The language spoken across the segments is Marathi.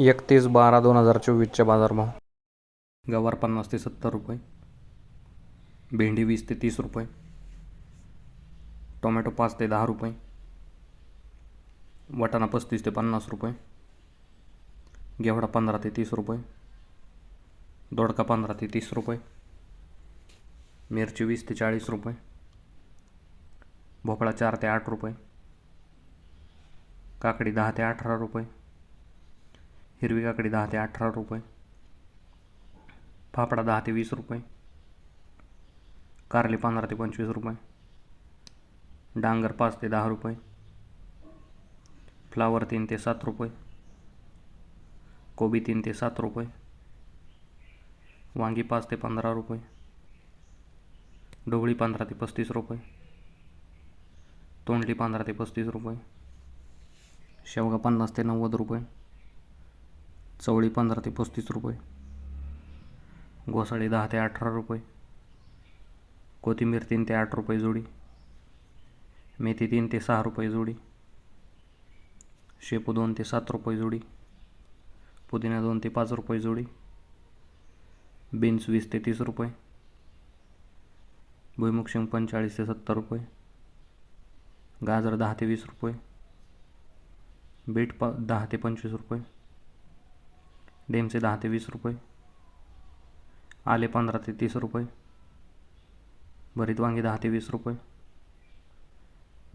एकतीस बारा दोन हजार चोवीसच्या बाजारभाव. गवार पन्नास ते सत्तर रुपये. भेंडी वीस ते तीस रुपये. टोमॅटो पाच ते दहा रुपये. वाटाणा पस्तीस ते पन्नास रुपये. घेवडा पंधरा ते तीस रुपये. दोडका पंधरा ते तीस रुपये. मिरची वीस ते चाळीस रुपये. भोपळा चार ते आठ रुपये. काकडी दहा ते अठरा रुपये. हिरवी काकडी दहा ते अठरा रुपये. फाफडा दहा ते वीस रुपये. कारली पंधरा ते पंचवीस रुपये. डांगर पाच ते दहा रुपये. फ्लावर तीन ते सात रुपये. कोबी तीन ते सात रुपये. वांगी पाच ते पंधरा रुपये. ढोबळी पंधरा ते पस्तीस रुपये. तोंडली पंधरा ते पस्तीस रुपये. शेवगा पन्नास ते नव्वद रुपये. चवळी पंधरा ते पस्तीस रुपये. घोसाळी दहा ते अठरा रुपये. कोथिंबीर तीन ते आठ रुपये जोडी. मेथी तीन ते सहा रुपये जोडी. शेपू दोन ते सात रुपये जोडी. पुदिना दोन ते पाच रुपये जोडी. बीन्स वीस ते तीस रुपये. भुईमुग शेंग पंचेचाळीस ते सत्तर रुपये. गाजर दहा ते वीस रुपये. बीट प दहा ते पंचवीस रुपये. डेमचे दहा ते वीस रुपये. आले पंधरा ते तीस रुपये. भरीत वांगे दहा ते वीस रुपये.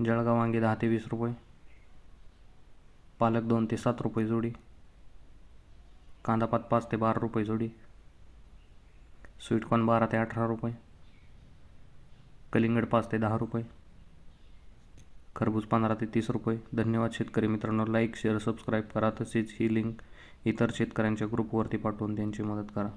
जळगाव वांगे दहा ते वीस रुपये. पालक दोन ते सात रुपये जोडी. कांदापात पाच ते बारा रुपये जोडी. स्वीटकॉर्न बारा ते अठरा रुपये. कलिंगड पाच ते दहा रुपये. खरबूज पंधरा ते तीस रुपये. धन्यवाद शेतकरी मित्रांनो. लाईक शेअर सबस्क्राईब करा. तसेच ही लिंक इतर शेतकऱ्यांच्या ग्रुपवरती पाठवून त्यांची मदत करा.